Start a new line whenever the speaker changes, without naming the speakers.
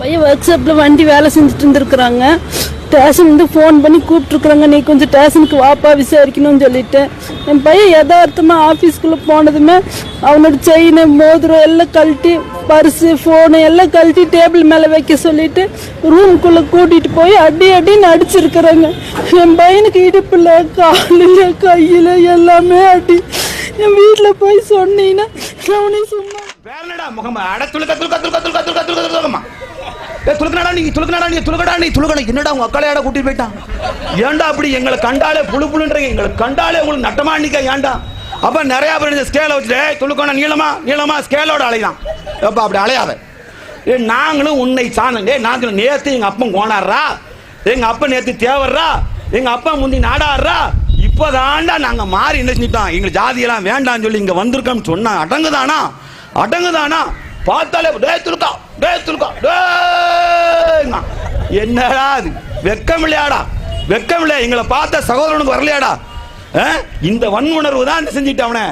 பையன் ஒர்க் ஷாப்பில் வண்டி வேலை செஞ்சுட்டு இருந்துருக்குறாங்க. ஸ்டேஷன் வந்து ஃபோன் பண்ணி கூப்பிட்ருக்குறாங்க நீ கொஞ்சம் ஸ்டேஷனுக்கு வாப்பா விசாரிக்கணும்னு சொல்லிட்டு. என் பையன் யதார்த்தமாக ஆஃபீஸ்க்குள்ளே போனதுமே அவனோட செயின் மோதிரம் எல்லாம் கழட்டி பர்ஸு ஃபோனு எல்லாம் கழட்டி டேபிள் மேலே வைக்க சொல்லிட்டு ரூமுக்குள்ளே கூட்டிகிட்டு போய் அடி அடின்னு அடிச்சிருக்கிறாங்க. என் பையனுக்கு இடுப்பில் காலில் கையில் எல்லாமே அடி. என் வீட்டில் போய் சொன்னீங்கன்னா அவனே சும்மா
வேற என்னடா முகமா. அட துளுக்க துளுக்க துளுக்க துளுக்க துளுக்க துளுக்க துளுக்கமா ஏ நீ துளுக்கனடா நீ துளுக்கடா நீ துளுக்கடா என்னடா உங்க அக்களையாட கூட்டிட்டு போயிட்டான்? ஏன்டா அப்படி எங்களை கண்டாலே புழு புழுன்றீங்க எங்களை கண்டாலே உங்களுக்கு நட்டமா நிக்க ஏன்டா? அப்ப நிறைய பேர் இந்த ஸ்கேலை வச்சுட்டு "ஏய், துளுக்கணும் நீளமா நீளமா ஸ்கேலோட அலைதான். அப்ப அப்படி அலையாத. ஏ நாங்களும் உன்னை சாணம் ஏ நாங்களும் நேத்து எங்க அப்பன் கோணாடுறா எங்க அப்பன் நேத்து தேவர்றா. எங்க அப்பா முந்தி நாடாடுறா இப்போதாண்டா நாங்க மாறி என்ன செஞ்சுட்டோம் எங்க ஜாதியெல்லாம் வேண்டாம்னு சொல்லி இங்க வந்திருக்கோம்னு சொன்னா அடங்குதானா? அடங்குதானா? பார்த்தாலே டே துலுக்கா டே துலுக்கா டேய்ங்க. என்னடா அது? வெக்கம் இல்லையாடா வெக்கம் இல்லையா எங்களை பார்த்த சகோதரனுக்கு வரலையாடா? ஆ? இந்த வன்முணர்வு தான் செஞ்சுட்டு அவனை